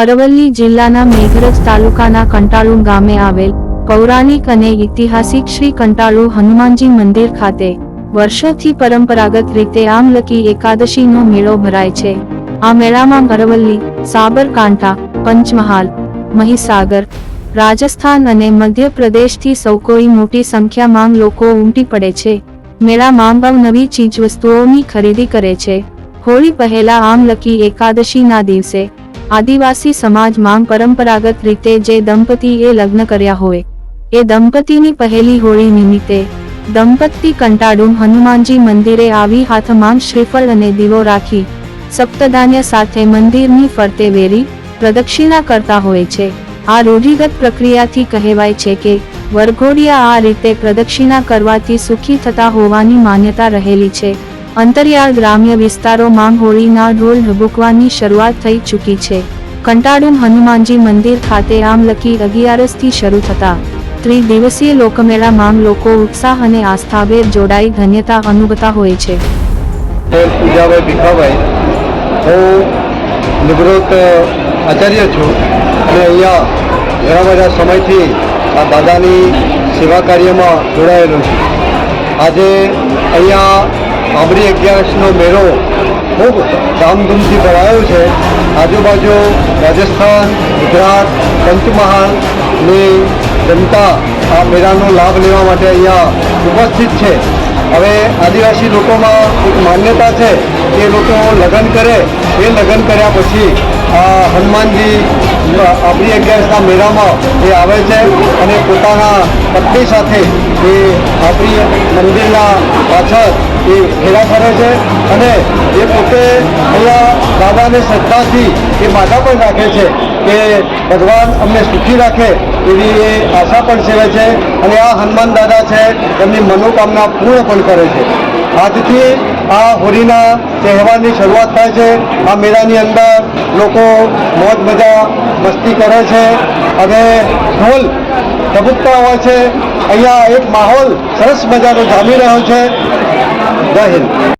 અરવલ્લી જિલ્લાના મેઘરજ તાલુકાના કંટાળુ ગામે આવેલ પૌરાણિક અને ઐતિહાસિક શ્રી કંટાળુ હનુમાનજી મંદિર ખાતે વર્ષોથી પરંપરાગત રીતે આમલકી એકાદશીનો મેળો ભરાય છે. આ મેળામાં અરવલ્લી, સાબરકાંઠા, પંચમહાલ, મહીસાગર, રાજસ્થાન અને મધ્યપ્રદેશથી સૌ કોઈ મોટી સંખ્યામાં લોકો ઉમટી પડે છે. મેળામાં નવી ચીજવસ્તુઓની ખરીદી કરે છે. હોળી પહેલા આમલકી એકાદશીના દિવસે આદિવાસી સમાજમાં પરંપરાગત રીતે જે દંપતીએ લગ્ન કર્યા હોય, એ દંપતીની પહેલી હોળી નિમિત્તે દંપતી કંટાળું હનુમાનજી મંદિરે આવી હાથમાં શ્રીફળ અને દીવો રાખી, સપ્તધાન્ય સાથે મંદિરની ફરતે વેરી, પ્રદક્ષિણા કરતા હોય છે. આ રૂઢિગત પ્રક્રિયાથી કહેવાય છે કે, વરઘોડિયા આ રીતે પ્રદક્ષિણા કરવાથી સુખી થતા હોવાની માન્યતા રહેલી છે. અંતરિયાળ ગ્રામ્ય વિસ્તારોમાં હોળીના ઢોલ ઢબુકવાની શરૂઆત થઈ ચૂકી છે. કંટાળું હનુમાનજી મંદિર ખાતે આમલકી અગિયારસથી શરૂ થતા. ત્રિદિવસીય લોકમેળામાં લોકો ઉત્સાહ અને આસ્થાભેર જોડાઈ ધન્યતા અનુભવતા હોય છે. પૂજાભાઈ ભીખાભાઈ, હું નિવૃત્ત આચાર્ય છું અને અહીંયા ઘણા બધા સમયથી આ દાદાની સેવા કાર્યમાં જોડાયેલો છું. આજે અહીંયા આંબરી અગિયારસનો મેળો ખૂબ ધામધૂમથી ભરાયો છે. આજુબાજુ રાજસ્થાન, ગુજરાત પંચમહાલની જનતા આ મેળાનો લાભ લેવા માટે અહીંયા ઉપસ્થિત છે. હવે આદિવાસી લોકોમાં એક માન્યતા છે કે લોકો લગ્ન કરે, એ લગ્ન કર્યા પછી હનુમાનજી આપણી અગિયારસના મેળામાં એ આવે છે અને પોતાના પત્ની સાથે એ આપણી મંદિરના પાછળ એ ફેરા ફરે છે અને એ પોતે અહીંયા દાદાને શ્રદ્ધાથી એ માતા પણ રાખે છે કે ભગવાન અમને સુખી રાખે એવી એ આશા પણ સેવે છે અને આ હનુમાન દાદા છે એમની મનોકામના પૂર્ણ પણ કરે છે. આજથી આ હોળીના તહેવારની શરૂઆત થાય છે. આ મેળાની અંદર લોકો મોજ મજા મસ્તી કરે છે અને ઢોલ ધબકતા હોય છે. અહીંયા એક માહોલ સરસ મજાનો જામી રહ્યો છે. જય હિન્દ.